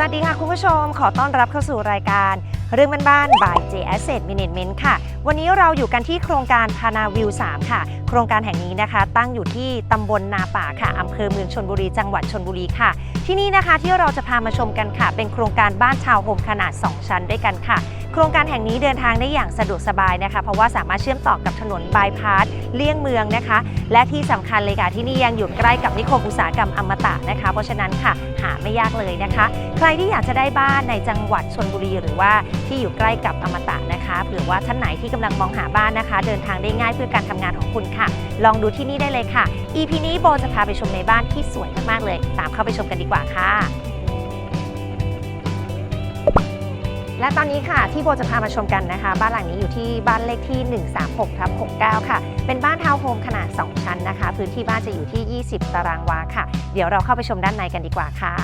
สวัสดีค่ะคุณผู้ชม ขอต้อนรับเข้าสู่รายการ เรื่องบ้านๆ by J Asset Management ค่ะ วันนี้เราอยู่กันที่โครงการพานาวิว 3 ค่ะ โครงการแห่งนี้นะคะ ตั้งอยู่ที่ตำบลนาป่าค่ะอำเภอเมืองชนบุรีจังหวัดชนบุรีค่ะ ที่นี่นะคะที่เราจะพามาชมกันค่ะ เป็นโครงการบ้านชาวโฮมขนาด 2 ชั้นด้วยกันค่ะ โครงการแห่งนี้เดินทางได้อย่างสะดวกสบายนะคะ เพราะว่าสามารถเชื่อมต่อกับถนนบายพาสเลี่ยงเมืองนะคะ และที่สำคัญเลยค่ะที่นี่ยังอยู่ใกล้กับนิคมอุตสาหกรรมอมตะนะคะ เพราะฉะนั้นค่ะหาไม่ยากเลยนะคะ ใครที่อยากจะได้บ้านในจังหวัดชนบุรี หรือว่าที่อยู่ใกล้กับอมตะนะคะหรือว่าท่านไหนที่กำลังมองหาบ้านนะคะ เดินทางได้ง่ายเพื่อการทำงานของคุณค่ะ ลองดูที่นี่ได้เลยค่ะ EP นี้โบจะพาไปชมในบ้านที่สวยมากๆเลย ตามเข้าไปชมกันดีกว่าค่ะ และตอนนี้ค่ะที่โบจะพามาชมกันนะคะ บ้านหลังนี้อยู่ที่บ้านเลขที่ 136ทับ69 ค่ะ เป็นบ้านทาวน์โฮมขนาด 2 ชั้นนะคะ พื้นที่บ้านจะอยู่ที่ 20 ตารางวาค่ะ เดี๋ยวเราเข้าไปชมด้านในกันดีกว่าค่ะ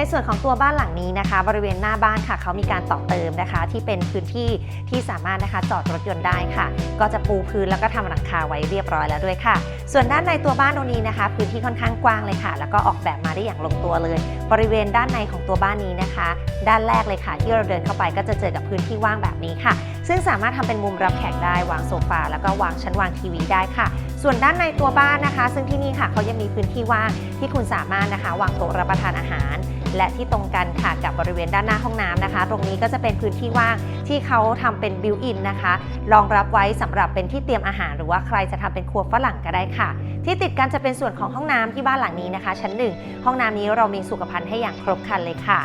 ในส่วนของตัวบ้านหลังนี้นะคะ บริเวณหน้าบ้านค่ะเขามีการต่อเติมนะคะ ที่เป็นพื้นที่ที่สามารถนะคะจอดรถยนต์ได้ค่ะ ก็จะปูพื้นแล้วก็ทำหลังคาไว้เรียบร้อยแล้วด้วยค่ะ ส่วนด้านในตัวบ้านตรงนี้นะคะ พื้นที่ค่อนข้างกว้างเลยค่ะ แล้วก็ออกแบบมาได้อย่างลงตัวเลย บริเวณด้านในของตัวบ้านนี้นะคะ ด้านแรกเลยค่ะ ที่เราเดินเข้าไปก็จะเจอกับพื้นที่ว่างแบบนี้ค่ะ ซึ่งสามารถทำเป็นมุมรับแขกได้วางโซฟาแล้วก็วางชั้นวางทีวีได้ค่ะ ส่วนด้านในตัวบ้านนะคะ ซึ่งที่นี่ค่ะเขายังมีพื้นที่ว่างที่คุณสามารถนะคะ วางโต๊ะรับประทานอาหาร และที่ตรงกันค่ะกับบริเวณด้านหน้าห้องน้ำนะคะ ตรงนี้ก็จะเป็นพื้นที่ว่างที่เขาทำเป็นบิวอินนะคะรองรับไว้สำหรับเป็นที่เตรียมอาหาร หรือว่าใครจะทำเป็นครัวฝรั่งก็ได้ค่ะ ที่ติดกันจะเป็นส่วนของห้องน้ำที่บ้านหลังนี้นะคะ ชั้นหนึ่งห้องน้ำนี้เรามีสุขภัณฑ์ให้อย่างครบครันเลยค่ะ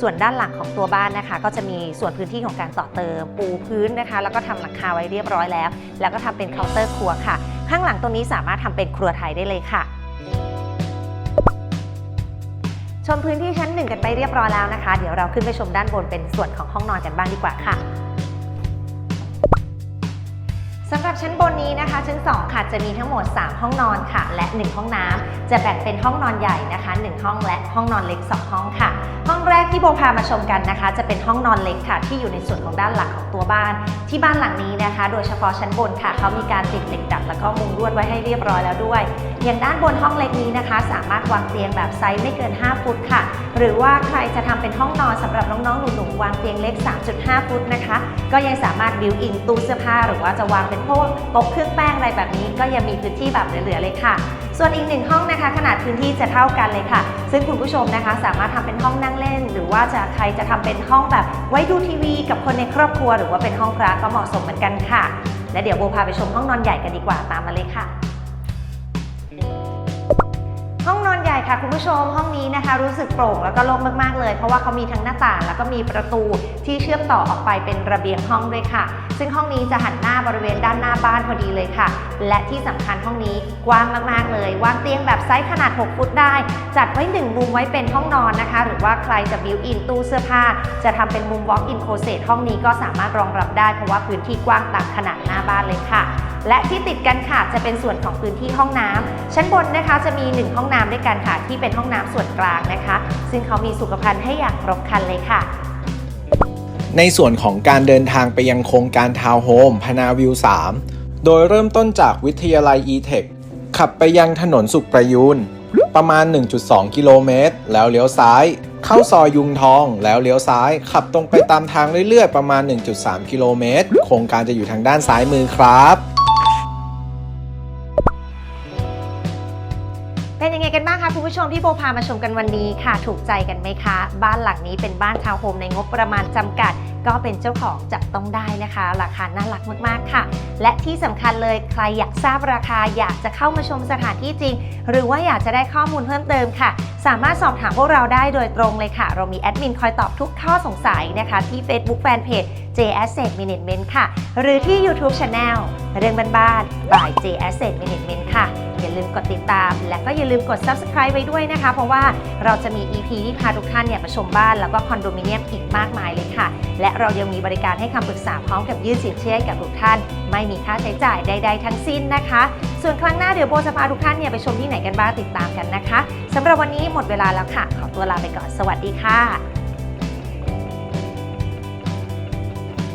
ส่วนด้านหลังของตัวบ้านนะคะ ก็จะมีส่วนพื้นที่ของการต่อเติม ปูพื้นนะคะ แล้วก็ทำหลังคาไว้เรียบร้อยแล้ว แล้วก็ทำเป็นเคาน์เตอร์ครัวค่ะ ข้างหลังตรงนี้สามารถทำเป็นครัวไทยได้เลยค่ะชมพื้นที่ชั้นหนึ่งกันไปเรียบร้อยแล้วนะคะ เดี๋ยวเราขึ้นไปชมด้านบนเป็นส่วนของห้องนอนกันบ้างดีกว่าค่ะ สำหรับชั้นบนนี้นะคะ ชั้น 2 ค่ะจะมีทั้งหมด 3 ห้องนอนค่ะ และ 1 ห้องน้ำจะแบ่งเป็นห้องนอนใหญ่นะคะ 1 ห้องและห้องนอนเล็ก 2 ห้องค่ะ ห้องแรกที่โบพามาชมกันนะคะ จะเป็นห้องนอนเล็กค่ะ ที่อยู่ในส่วนของด้านหลังของตัวบ้าน ที่บ้านหลังนี้นะคะ โดยเฉพาะชั้นบนค่ะเขามีการติดเหล็กดัดแล้วก็มุงลวดไว้ให้เรียบร้อยแล้วด้วย อย่างด้านบนห้องเล็กนี้นะคะ สามารถวางเตียงแบบไซส์ไม่เกิน 5 ฟุตค่ะ หรือว่าใครจะทำเป็นห้องนอนสำหรับน้องๆหนูๆวางเตียงเล็ก 3.5 ฟุตนะคะ ก็ยังสามารถบิวอินตู้เสื้อผ้าหรือว่าจะวางเป็นพวกโต๊ะเครื่องแป้งอะไรแบบนี้ก็ยังมีพื้นที่แบบเหลือๆเลยค่ะ ส่วนอีกหนึ่งห้องนะคะ ขนาดพื้นที่จะเท่ากันเลยค่ะ ซึ่งคุณผู้ชมนะคะ สามารถทำเป็นห้องนั่งเล่น หรือว่าจะใครจะทำเป็นห้องแบบไว้ดูทีวี กับคนในครอบครัว หรือว่าเป็นห้องพระก็เหมาะสมเหมือนกันค่ะ และเดี๋ยวโบพาไปชมห้องนอนใหญ่กันดีกว่าตามมาเลยค่ะห้องนอน ญ่ค่ะคุณผู้ชมห้องนี้นะคะ รู้สึกโปร่งแล้วก็โล่งมากๆเลย เพราะว่าเขามีทั้งหน้าต่างแล้วก็มีประตูที่เชื่อมต่อออกไปเป็นระเบียงห้องด้วยค่ะ ซึ่งห้องนี้จะหันหน้าบริเวณด้านหน้าบ้านพอดีเลยค่ะ และที่สำคัญห้องนี้กว้างมากๆเลย วางเตียงแบบไซส์ขนาด 6 ฟุตได้ จัดไว้หนึ่งมุมไว้เป็นห้องนอนนะคะ หรือว่าใครจะบิวอินตู้เสื้อผ้า จะทำเป็นมุม walk in closet ห้องนี้ก็สามารถรองรับได้เพราะว่าพื้นที่กว้างตามขนาดหน้าบ้านเลยค่ะ และที่ติดกันค่ะจะเป็นส่วนของพื้นที่ห้องน้ำชั้นบนนะคะจะมี 1 ห้องน้ำด้วยกันค่ะ ที่เป็นห้องน้ำส่วนกลางนะคะ ซึ่งเขามีสุขภัณฑ์ให้อย่างครบครันเลยค่ะ ในส่วนของการเดินทางไปยังโครงการทาวน์โฮมพนาวิว 3 โดยเริ่มต้นจากวิทยาลัย e-tech ขับไปยังถนนสุขประยูนประมาณ 1.2 กิโลเมตร แล้วเลี้ยวซ้าย เข้าซอยยุงทอง แล้วเลี้ยวซ้าย ขับตรงไปตามทางเรื่อยๆ ประมาณ 1.3 กิโลเมตร โครงการจะอยู่ทางด้านซ้ายมือครับ ผู้ชมที่โบพามาชมกันวันนี้ค่ะ ถูกใจกันไหมคะ บ้านหลังนี้เป็นบ้านทาวน์โฮมในงบประมาณจำกัด ก็เป็นเจ้าของจับต้องได้นะคะ ราคาน่ารักมากๆค่ะ และที่สำคัญเลยใครอยากทราบราคาอยากจะเข้ามาชมสถานที่จริง หรือว่าอยากจะได้ข้อมูลเพิ่มเติมค่ะ สามารถสอบถามพวกเราได้โดยตรงเลยค่ะ เรามีแอดมินคอยตอบทุกข้อสงสัยนะคะ ที่ Facebook Fanpage J Asset Management ค่ะ หรือที่ YouTube Channel เรื่องบ้านๆ by J Asset Management ค่ะ ลืมกดติดตาม และก็อย่าลืมกด subscribe ไว้ด้วยนะคะ เพราะว่าเราจะมี EP ที่พาทุกท่านเนี่ยไปชมบ้านแล้วก็คอนโดมิเนียมอีกมากมายเลยค่ะ และเรายังมีบริการให้คำปรึกษาพร้อมกับยื่นสินเชื่อให้กับทุกท่าน ไม่มีค่าใช้จ่ายใด ๆ ทั้งสิ้นนะคะ ส่วนครั้งหน้าเดี๋ยวโบจะพาทุกท่านเนี่ยไปชมที่ไหนกันบ้างติดตามกันนะคะสำหรับวันนี้หมดเวลาแล้วค่ะ ขอตัวลาไปก่อนสวัสดีค่ะ